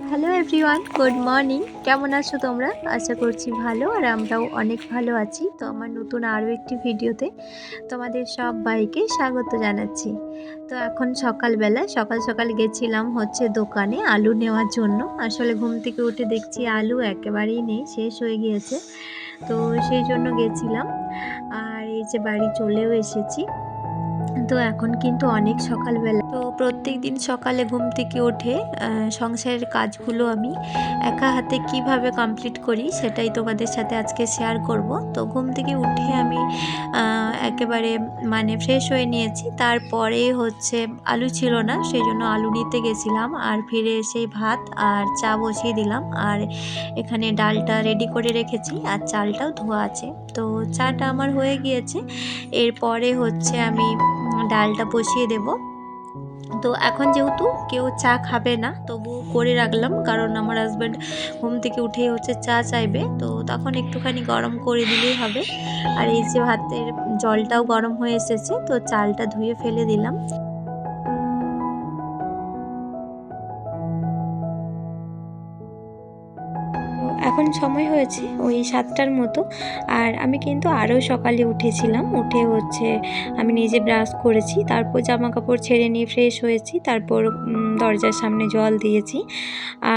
Hello everyone good morning কেমন আছো তোমরা? আশা করছি ভালো আর আমরাও অনেক ভালো আছি। তো আমার নতুন আরও একটি ভিডিওতে তোমাদের সব বাইকে স্বাগত জানাচ্ছি। তো এখন সকালবেলা, সকাল সকাল গেছিলাম হচ্ছে দোকানে আলু নেওয়ার জন্য। আসলে ঘুম থেকে উঠে দেখছি আলু একেবারেই নেই, শেষ হয়ে গিয়েছে। তো সেই জন্য গেছিলাম। আর এই যে বাড়ি চলেও এসেছি। তো এখন কিন্তু অনেক সকালবেলা। তো প্রত্যেক দিন সকালে ঘুম থেকে উঠে সংসারের কাজগুলো আমি একা হাতে কীভাবে কমপ্লিট করি সেটাই তোমাদের সাথে আজকে শেয়ার করব। তো ঘুম থেকে উঠে আমি একেবারে মানে ফ্রেশ হয়ে নিয়েছি। তারপরে হচ্ছে আলু ছিল না, সেই জন্য আলু নিতে গেছিলাম আর ফিরে এসে ভাত আর চা বসিয়ে দিলাম। আর এখানে ডালটা রেডি করে রেখেছি আর চালটাও ধোয়া আছে। তো চাটা আমার হয়ে গিয়েছে। এরপরে হচ্ছে আমি ডালটা বসিয়ে দেব। তো এখন যেহেতু কেউ চা খাবে না, তবু করে রাখলাম, কারণ আমার হাজব্যান্ড ঘুম থেকে উঠেই হচ্ছে চা চাইবে, তো তখন একটুখানি গরম করে দিলেই হবে। আর এই যে ভাতের জলটাও গরম হয়ে এসেছে, তো চালটা ধুয়ে ফেলে দিলাম। এখন সময় হয়েছে, ওই সাতটার মতো। আর আমি কিন্তু আরও সকালে উঠেছিলাম। উঠে হচ্ছে আমি নিজে ব্রাশ করেছি, তারপর জামা কাপড় ছেড়ে নিয়ে ফ্রেশ হয়েছি, তারপর দরজার সামনে জল দিয়েছি।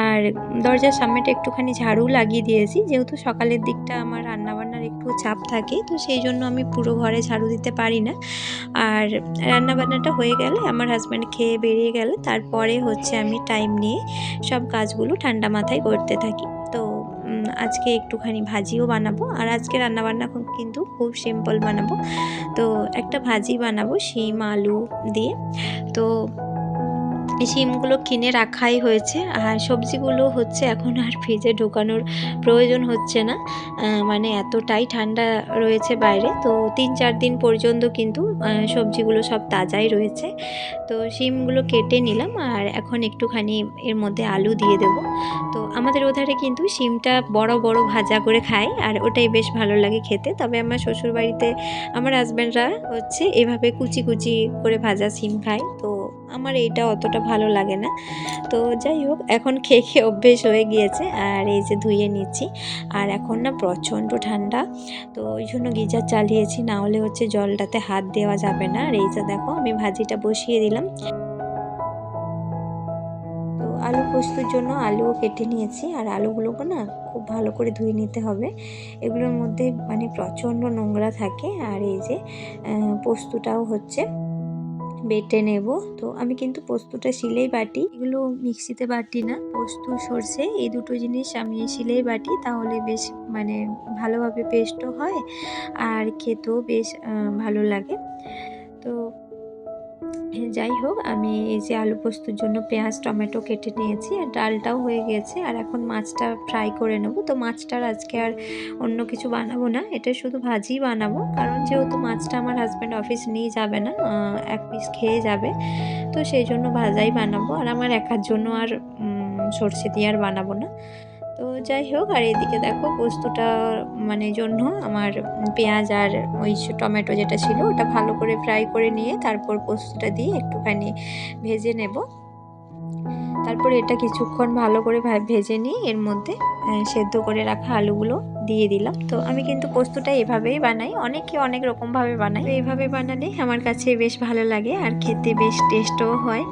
আর দরজার সামনেটা একটুখানি ঝাড়ু লাগিয়ে দিয়েছি, যেহেতু সকালের দিকটা আমার রান্নাবান্নার একটু চাপ থাকে, তো সেই জন্য আমি পুরো ঘরে ঝাড়ু দিতে পারি না। আর রান্নাবান্নাটা হয়ে গেলে, আমার হাজব্যান্ড খেয়ে বেরিয়ে গেলে, তারপরে হচ্ছে আমি টাইম নিয়ে সব কাজগুলো ঠান্ডা মাথায় করতে থাকি। আজকে একটুখানি ভাজিও বানাবো। আর আজকে রান্নাবান্না বান্না কিন্তু খুব সিম্পল বানাবো। তো একটা ভাজি বানাবো, শিম, আলু দিয়ে। তো শিমগুলো কিনে রাখাই হয়েছে। আর সবজিগুলো হচ্ছে এখন আর ফ্রিজে ঢোকানোর প্রয়োজন হচ্ছে না। মানে এতটাই ঠান্ডা রয়েছে বাইরে। তো তিন চার দিন পর্যন্ত কিন্তু সবজিগুলো সব তাজাই রয়েছে। তো শিমগুলো কেটে নিলাম আর এখন একটুখানি এর মধ্যে আলু দিয়ে দেব। তো আমাদের ওধারে কিন্তু শিমটা বড় বড় ভাজা করে খায় আর ওটাই বেশ ভালো লাগে খেতে। তবে আমার শ্বশুরবাড়িতে আমার হাজব্যান্ডরা হচ্ছে এভাবে কুচি কুচি করে ভাজা শিম খায়। তো আমার এইটা অতটা ভালো লাগে না। তো যাই হোক, এখন খেয়ে খেয়ে অভ্যেস হয়ে গিয়েছে আর এই যে ধুয়ে নিচ্ছি। আর এখন না প্রচণ্ড ঠান্ডা, তো ওই জন্য গিজার চালিয়েছি, না হলে হচ্ছে জলটাতে হাত দেওয়া যাবে না। আর এই যে দেখো, আমি ভাজিটা বসিয়ে দিলাম। তো আলু পোস্তর জন্য আলুও কেটে নিয়েছি। আর আলুগুলোকে না খুব ভালো করে ধুয়ে নিতে হবে। এগুলোর মধ্যে মানে প্রচণ্ড নোংরা থাকে। আর এই যে পোস্তটাও হচ্ছে। বেটে নেব। তো আমি কিন্তু পোস্তটা শিলেই বাটি। এগুলো মিক্সিতে বাটি না, পোস্ত, সর্ষে এই দুটো জিনিস আমি শিলেই বাটি তাহলে বেশ মানে ভালোভাবে পেস্টও হয় আর খেতেও বেশ ভালো লাগে। তো যাই হোক, আমি এই যে আলু পোস্তর জন্য পেঁয়াজ, টমেটো কেটে নিয়েছি আর ডালটাও হয়ে গেছে। আর এখন মাছটা ফ্রাই করে নেব। তো মাছটার আজকে আর অন্য কিছু বানাবো না। এটা শুধু ভাজি বানাবো। কারণ যেহেতু মাছটা আমার হাজব্যান্ড অফিস নিয়ে যাবে না এক পিস খেয়ে যাবে। তো সেই জন্য ভাজাই বানাবো। আর আমার একার জন্য আর সর্ষে দিয়ে আর বানাবো না। তো যাই হোক, আর এদিকে দেখো পোস্তটা মানে জন্য আমার পেঁয়াজ আর ওই টমেটো যেটা ছিল, ওটা ভালো করে ফ্রাই করে নিয়ে তারপর পোস্তটা দিয়ে একটুখানি ভেজে নেব। তারপর এটা কিছুক্ষণ ভালো করে ভেজে নিয়ে এর মধ্যে সেদ্ধ করে রাখা আলুগুলো দিয়ে দিলাম। তো আমি কিন্তু পোস্তটা এভাবেই বানাই, অনেকে অনেক রকমভাবে বানাই এইভাবে বানালে আমার কাছে বেশ ভালো লাগে, আর খেতে বেশ টেস্টও হয়।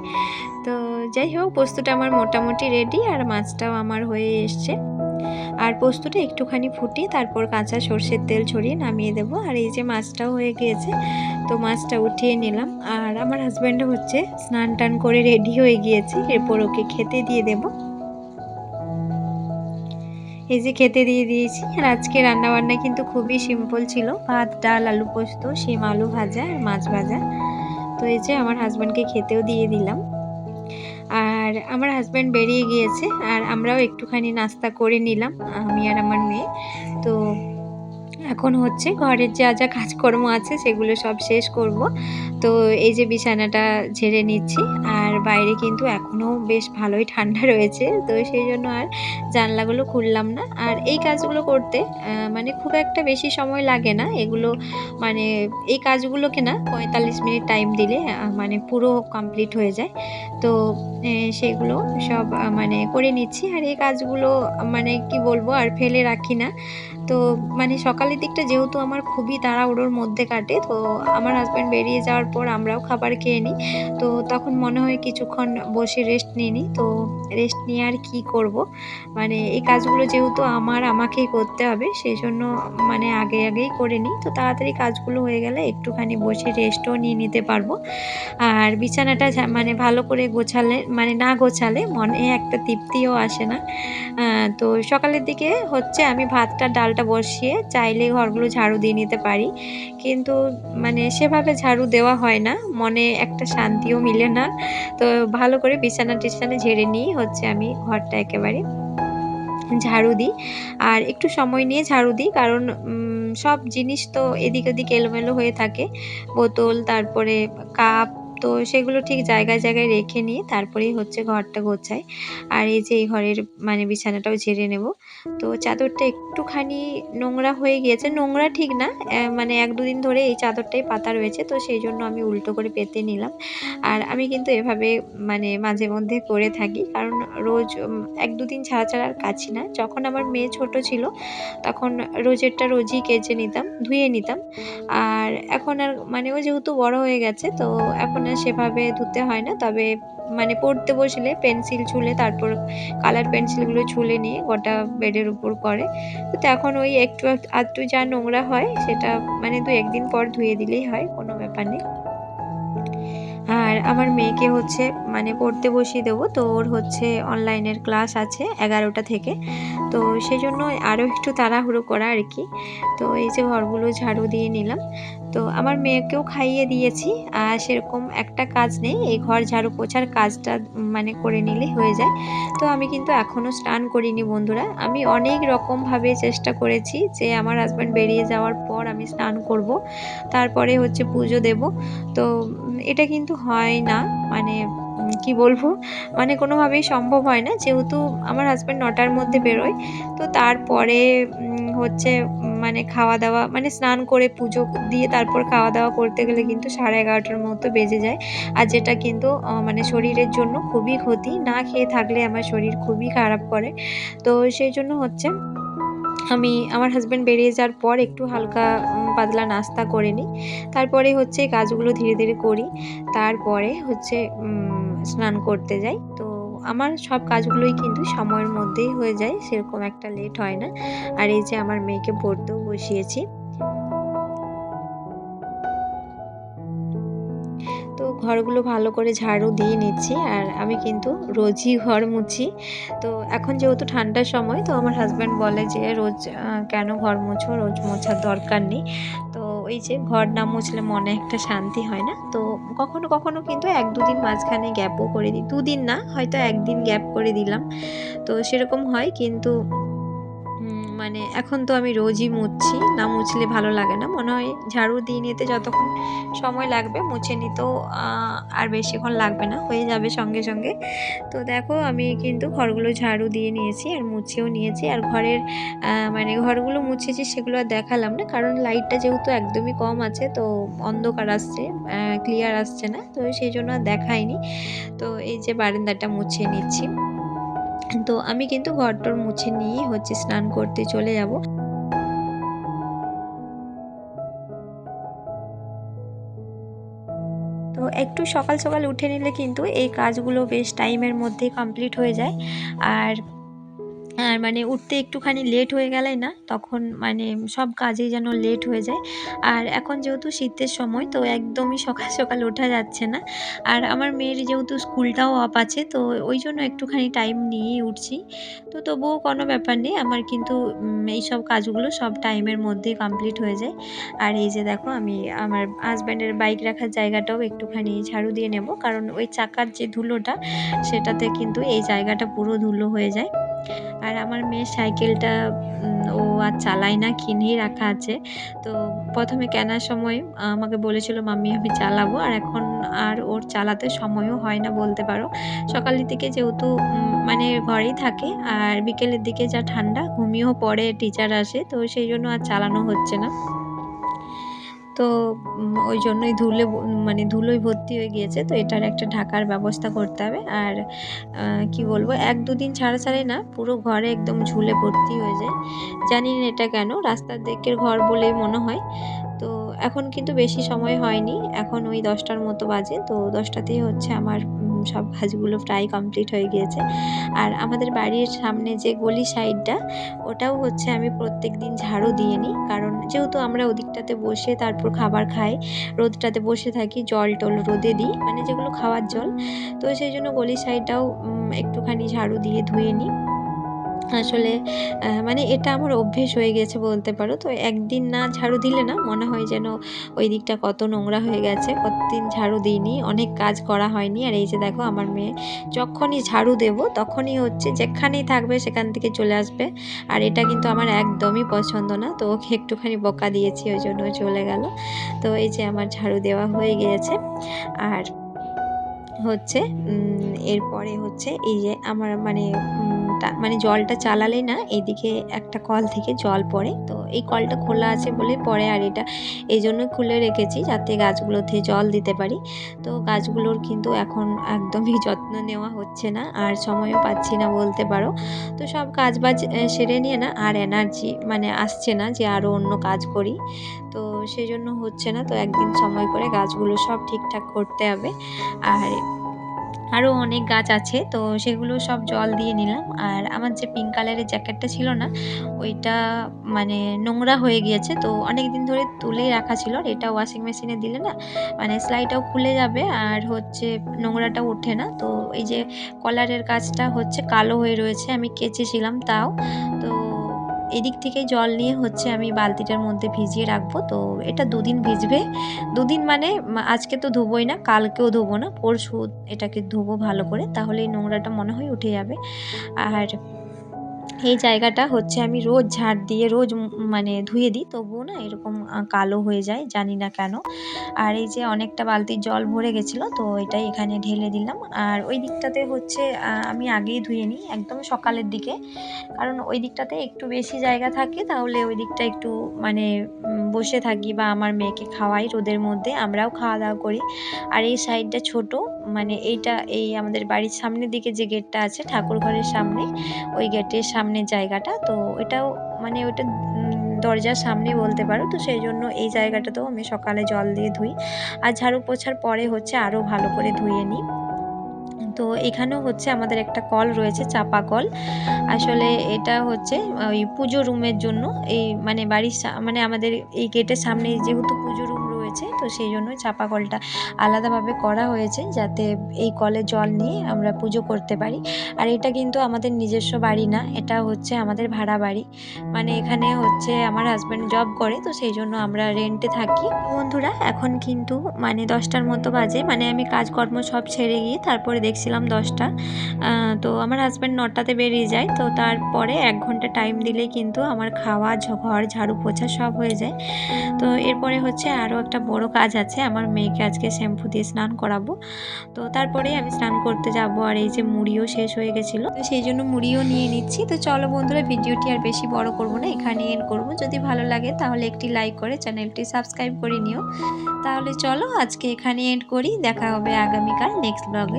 তো যাই হোক পোস্তটা আমার মোটামুটি রেডি আর মাছটাও আমার হয়ে এসছে। আর পোস্তটা একটুখানি ফুটিয়ে তারপর কাঁচা সর্ষের তেল ছড়িয়ে নামিয়ে দেবো। আর এই যে মাছটাও হয়ে গিয়েছে, তো মাছটা উঠিয়ে নিলাম। আর আমার হাজব্যান্ডও হচ্ছে স্নান টান করে রেডি হয়ে গিয়েছে, এরপর ওকে খেতে দিয়ে দেব। এই যে খেতে দিয়ে দিয়েছি। আর আজকে রান্নাবান্না কিন্তু খুবই সিম্পল ছিল। ভাত, ডাল, আলু পোস্ত, শিম, আলু ভাজা আর মাছ ভাজা। তো এই যে আমার হাজব্যান্ডকে খেতেও দিয়ে দিলাম। আর আমার হাজব্যান্ড বেরিয়ে গিয়েছে আর আমরাও একটুখানি নাস্তা করে নিলাম, আমি আর আমার মেয়ে। তো এখন হচ্ছে ঘরের যা যা কাজকর্ম আছে সেগুলো সব শেষ করব। তো এই যে বিছানাটা ঝেড়ে নিচ্ছি আর বাইরে কিন্তু এখনও বেশ ভালোই ঠান্ডা রয়েছে। তো সেই জন্য আর জানলাগুলো খুললাম না। আর এই কাজগুলো করতে মানে খুব একটা বেশি সময় লাগে না। এগুলো মানে এই কাজগুলোকে না পঁয়তাল্লিশ মিনিট টাইম দিলে মানে পুরো কমপ্লিট হয়ে যায়। তো সেগুলো সব মানে করে নিচ্ছি। আর এই কাজগুলো মানে কি বলব, আর ফেলে রাখি না। তো মানে সকালের দিকটা যেহেতু আমার খুবই তাড়াহুড়োর মধ্যে কাটে, তো আমার হাজব্যান্ড বেরিয়ে যাওয়ার পর আমরাও খাবার খেয়ে নিই। তো তখন মনে হয় কিছুক্ষণ বসে রেস্ট নিয়ে নিই তো রেস্ট নিয়ে আর কি করব? মানে এই কাজগুলো যেহেতু আমার আমাকেই করতে হবে সেই জন্য মানে আগে আগেই করে নিই। তো তাড়াতাড়ি কাজগুলো হয়ে গেলে একটুখানি বসে রেস্টও নিয়ে নিতে পারব। আর বিছানাটা মানে ভালো করে গোছালে মানে না গোছালে মনে একটা তৃপ্তিও আসে না। তো সকালের দিকে হচ্ছে আমি ভাতটা, ডালটা বসিয়ে চাইলে ঘরগুলো ঝাড়ু দিয়ে নিতে পারি। কিন্তু মানে সেভাবে ঝাড়ু দেওয়া হয় না, মনে একটা শান্তিও মিলে না। তো ভালো করে বিছানা টিছানা ঝেড়ে নিয়ে হচ্ছে আমি ঘরটা একেবারে ঝাড়ু দিই। আর একটু সময় নিয়ে ঝাড়ু দিই, কারণ সব জিনিস তো এদিক ওদিক এলোমেলো হয়ে থাকে। বোতল, তারপরে কাপ তো সেগুলো ঠিক জায়গায় জায়গায় রেখে নিয়ে তারপরেই হচ্ছে ঘরটা গোছাই। আর এই যে এই ঘরের মানে বিছানাটাও ঝেড়ে নেব। তো চাদরটা একটুখানি নোংরা হয়ে গিয়েছে। নোংরা ঠিক না মানে এক দুদিন ধরে এই চাদরটাই পাতা রয়েছে, তো সেই জন্য আমি উল্টো করে পেতে নিলাম। আর আমি কিন্তু এভাবে মানে মাঝে মধ্যে করে থাকি, কারণ রোজ এক দুদিন ছাড়া ছাড়া আর কাছি না। যখন আমার মেয়ে ছোট ছিল, তখন রোজেরটা রোজই কেচে নিতাম, ধুয়ে নিতাম। আর এখন আর মানে ও যেহেতু বড় হয়ে গেছে, তো এখন আর সেভাবে ধুতে হয় না। তবে মানে পড়তে বসলে পেন্সিল ছুলে তারপর কালার পেন্সিলগুলো ছুলে নিয়ে গোটা বেডের উপর করে। তো এখন ওই একটু আধটু যা নোংরা হয় সেটা মানে দু একদিন পর ধুয়ে দিলেই হয়, কোনো ব্যাপার নেই। আর আমার মেয়েকে হচ্ছে মানে পড়তে বসিয়ে দেবো। তো ওর হচ্ছে অনলাইনের ক্লাস আছে এগারোটা থেকে। তো সেই জন্য আরও একটু তাড়াহুড়ো করা আর কি। তো এই যে ঘরগুলো ঝাড়ু দিয়ে নিলাম। তো আমার মেয়েকেও খাইয়ে দিয়েছি। আর সেরকম একটা কাজ নেই। এই ঘর ঝাড়ু পোছার কাজটা মানে করে নিলে হয়ে যায়। তো আমি কিন্তু এখনও স্নান করিনি বন্ধুরা। আমি অনেক রকমভাবে চেষ্টা করেছি যে আমার হাজব্যান্ড বেরিয়ে যাওয়ার পর আমি স্নান করব। তারপরে হচ্ছে পুজো দেব। তো এটা কিন্তু হয় না। মানে কি বলব? মানে কোনোভাবেই সম্ভব হয় না। যেহেতু আমার হাজব্যান্ড নটার মধ্যে বেরোয়, তো তারপরে হচ্ছে মানে খাওয়া দাওয়া মানে স্নান করে পুজো দিয়ে তারপর খাওয়া দাওয়া করতে গেলে কিন্তু সাড়ে এগারোটার মতো বেজে যায়। আর যেটা কিন্তু মানে শরীরের জন্য খুবই ক্ষতি। না খেয়ে থাকলে আমার শরীর খুবই খারাপ করে। তো সেই জন্য হচ্ছে আমি আমার হাজব্যান্ড বেরিয়ে যাওয়ার পর একটু হালকা পাতলা নাস্তা করে নিই। তারপরে হচ্ছে কাজগুলো ধীরে ধীরে করি। তারপরে হচ্ছে স্নান করতে যাই। তো আমার সব কাজগুলোই কিন্তু সময়ের মধ্যেই হয়ে যায়, সেরকম একটা লেট হয় না। আর এই যে আমার মেয়েকে পড়তেও বসিয়েছি। ঘরগুলো ভালো করে ঝাড়ু দিয়ে নিচ্ছি আর আমি কিন্তু রোজই ঘর মুছি। তো এখন যেহেতু ঠান্ডার সময়, তো আমার হাজব্যান্ড বলে যে রোজ কেন ঘর মুছো? রোজ মোছার দরকার নেই। তো ওই যে ঘর না মুছলে মনে একটা শান্তি হয় না। তো কখনো কখনো কিন্তু এক দুদিন মাঝখানে গ্যাপও করে দিই। দুদিন না, হয়তো একদিন গ্যাপ করে দিলাম। তো সেরকম হয়, কিন্তু মানে এখন তো আমি রোজই মুছছি, না মুছলে ভালো লাগে না। মনে হয় ঝাড়ু দিয়ে নিতে যতক্ষণ সময় লাগবে মুছে নিতেও আর বেশিক্ষণ লাগবে না, হয়ে যাবে সঙ্গে সঙ্গে। তো দেখো আমি কিন্তু ঘরগুলো ঝাড়ু দিয়ে নিয়েছি, আর মুছেও নিয়েছি। আর ঘরের মানে ঘরগুলো মুছেছি সেগুলো আর দেখালাম না, কারণ লাইটটা যেহেতু একদমই কম আছে, তো অন্ধকার আসছে ক্লিয়ার আসছে না, তো সেই জন্য আর দেখায়নি তো এই যে বারান্দাটা মুছে নিচ্ছি। তো আমি কিন্তু ঘরটর মুছে নিয়ে হচ্ছে স্নান করতে চলে যাব। তো একটু সকাল সকাল উঠে নিলে কিন্তু এই কাজগুলো বেশ টাইমের মধ্যে কমপ্লিট হয়ে যায়। আর আর মানে উঠতে একটুখানি লেট হয়ে গেলে না, তখন মানে সব কাজেই যেন লেট হয়ে যায়। আর এখন যেহেতু শীতের সময়, তো একদমই সকাল সকাল ওঠা যাচ্ছে না। আর আমার মেয়ের যেহেতু স্কুলটাও অফ আছে, তো ওই জন্য একটুখানি টাইম নিয়েই উঠছি। তো তবুও কোনো ব্যাপার নেই, আমার কিন্তু এই সব কাজগুলো সব টাইমের মধ্যেই কমপ্লিট হয়ে যায়। আর এই যে দেখো, আমি আমার হাজব্যান্ডের বাইক রাখার জায়গাটাও একটুখানি ঝাড়ু দিয়ে নেব, কারণ ওই চাকার যে ধুলোটা, সেটাতে কিন্তু এই জায়গাটা পুরো ধুলো হয়ে যায়। আর আমার মেয়ের সাইকেলটা ও আর চালায় না, কিনেই রাখা আছে। তো প্রথমে কেনার সময় আমাকে বলেছিল, মাম্মি, আমি চালাবো। আর এখন আর ওর চালাতে সময়ও হয় না বলতে পারো। সকালের দিকে যেহেতু মানে ঘরেই থাকে, আর বিকেলের দিকে যা ঠান্ডা, ঘুমিয়েও পড়ে, টিচার আসে, তো সেই জন্য আর চালানো হচ্ছে না। তো ওই জন্যই ধুলে মানে ধুলোই ভর্তি হয়ে গিয়েছে। তো এটার একটা ঢাকার ব্যবস্থা করতে হবে। আর কি বলব, এক দুদিন ছাড়া ছাড়াই না, পুরো ঘরে একদম ঝুলে ভর্তি হয়ে যায়। জানি না এটা কেন, রাস্তার দিকের ঘর বলেই মনে হয়। তো এখন কিন্তু বেশি সময় হয়নি। এখন ওই দশটার মতো বাজে। তো দশটাতেই হচ্ছে আমার সব কাজগুলো প্রায় কমপ্লিট হয়ে গিয়েছে। আর আমাদের বাড়ির সামনে যে গলি সাইডটা ওটাও হচ্ছে আমি প্রত্যেক দিন ঝাড়ু দিয়ে নিই। কারণ যেহেতু আমরা ওদিকটাতে বসে তারপর খাবার খাই, রোদটাতে বসে থাকি, জল টল রোদে দিই মানে যেগুলো খাওয়ার জল। তো সেই জন্য গলি সাইডটাও একটুখানি ঝাড়ু দিয়ে ধুয়ে নিই। আসলে মানে এটা আমার অভ্যেস হয়ে গেছে বলতে পারো। তো একদিন না ঝাড়ু দিলে না মনে হয় যেন ওই দিকটা কত নোংরা হয়ে গেছে। কতদিন ঝাড়ু দিইনি, অনেক কাজ করা হয়নি। আর এই যে দেখো আমার মেয়ে, যখনই ঝাড়ু দেব তখনই হচ্ছে যেখানেই থাকবে সেখান থেকে চলে আসবে। আর এটা কিন্তু আমার একদমই পছন্দ না। তো ওকে একটুখানি বকা দিয়েছি, ওই জন্য চলে গেল। তো এই যে আমার ঝাড়ু দেওয়া হয়ে গিয়েছে। আর হচ্ছে এরপরে হচ্ছে এই যে আমার মানে মানে জলটা চালালে না এইদিকে একটা কল থেকে জল পড়ে। তো এই কলটা খোলা আছে বলে পরে আর এটা এই জন্য খুলে রেখেছি যাতে গাছগুলোতে জল দিতে পারি। তো গাছগুলোর কিন্তু এখন একদমই যত্ন নেওয়া হচ্ছে না, আর সময়ও পাচ্ছি না বলতে পারো। তো সব কাজ বাজ সেরে নিয়ে না আর এনার্জি মানে আসছে না যে আরও অন্য কাজ করি। তো সেই জন্য হচ্ছে না, তো একদিন সময় করে গাছগুলো সব ঠিকঠাক করতে হবে। আর আরও অনেক গাছ আছে, তো সেগুলো সব জল দিয়ে নিলাম। আর আমার যে পিঙ্ক কালারের জ্যাকেটটা ছিল না, ওইটা মানে নোংরা হয়ে গিয়েছে, তো অনেক দিন ধরে তুলেই রাখা ছিল। আর এটা ওয়াশিং মেশিনে দিলে না মানে সেলাইটাও খুলে যাবে আর হচ্ছে নোংরাটা ওঠে না। তো এই যে কলারের কাজটা হচ্ছে কালো হয়ে রয়েছে, আমি কেচেছিলাম তাও। এদিক থেকে জল নিয়ে হচ্ছে আমি বালতিটার মধ্যে ভিজিয়ে রাখব। তো এটা দুদিন ভিজবে। দুদিন মানে আজকে তো ধুবোই না, কালকেও ধোবো না, পরশু এটাকে ধোবো ভালো করে, তাহলে এই নোংরাটা মনে হয় উঠে যাবে। আর এই জায়গাটা হচ্ছে আমি রোজ ঝাড় দিয়ে, রোজ মানে ধুয়ে দিই, তবুও না এরকম কালো হয়ে যায়, জানি না কেন। আর এই যে অনেকটা বালতির জল ভরে গেছিল, তো এটাই এখানে ঢেলে দিলাম। আর ওই দিকটাতে হচ্ছে আমি আগেই ধুয়ে নিই, একদম সকালের দিকে। কারণ ওই দিকটাতে একটু বেশি জায়গা থাকে, তাহলে ওই দিকটা একটু মানে বসে থাকি বা আমার মেয়েকে খাওয়াই রোদের মধ্যে, আমরাও খাওয়া দাওয়া করি। আর এই সাইডটা ছোট মানে এইটা, এই আমাদের বাড়ির সামনের দিকে যে গেটটা আছে, ঠাকুর ঘরের সামনে, ওই গেটের সামনের জায়গাটা। তো এটাও মানে ওটা দরজার সামনেই বলতে পারো। তো সেই জন্য এই জায়গাটাতেও আমি সকালে জল দিয়ে ধুই। আর ঝাড়ু পোছার পরে হচ্ছে আরও ভালো করে ধুয়ে নিই। তো এখানেও হচ্ছে আমাদের একটা কল রয়েছে, চাপা কল। আসলে এটা হচ্ছে, ওই পুজো রুমের জন্য, এই মানে বাড়ির মানে আমাদের এই গেটের সামনে যেহেতু পুজো রুম তো সেই জন্য চাপা কলটা আলাদাভাবে করা হয়েছে যাতে এই কলে জল নিয়ে আমরা পুজো করতে পারি। আর এটা কিন্তু আমাদের নিজস্ব বাড়ি না, এটা হচ্ছে আমাদের ভাড়া বাড়ি। মানে এখানে হচ্ছে আমার হাজব্যান্ড জব করে, তো সেই জন্য আমরা রেন্টে থাকি। বন্ধুরা, এখন কিন্তু মানে দশটার মতো বাজে। মানে আমি কাজকর্ম সব ছেড়ে গিয়ে তারপরে দেখছিলাম দশটা। তো আমার হাজব্যান্ড নটাতে বেরিয়ে যায়, তো তারপরে এক ঘণ্টা টাইম দিলে কিন্তু আমার খাওয়া ঘর ঝাড়ু পোছা সব হয়ে যায়। তো এরপরে হচ্ছে আরও একটা বড় কাজ আছে, আমার মেয়েকে আজকে শ্যাম্পু দিয়ে স্নান করাবো। তো তারপরেই আমি স্নান করতে যাব আর এই যে মুড়িও শেষ হয়ে গেছিল। তো সেই জন্য মুড়িও নিয়ে নিচ্ছি। তো চলো বন্ধুরা, ভিডিওটি আর বেশি বড় করব না, এখানে এন করব। যদি ভালো লাগে তাহলে একটি লাইক করে চ্যানেলটি সাবস্ক্রাইব করে নিও। তাহলে চলো আজকে এখানে এন্ড করি, দেখা হবে আগামীকাল নেক্সট ব্লগে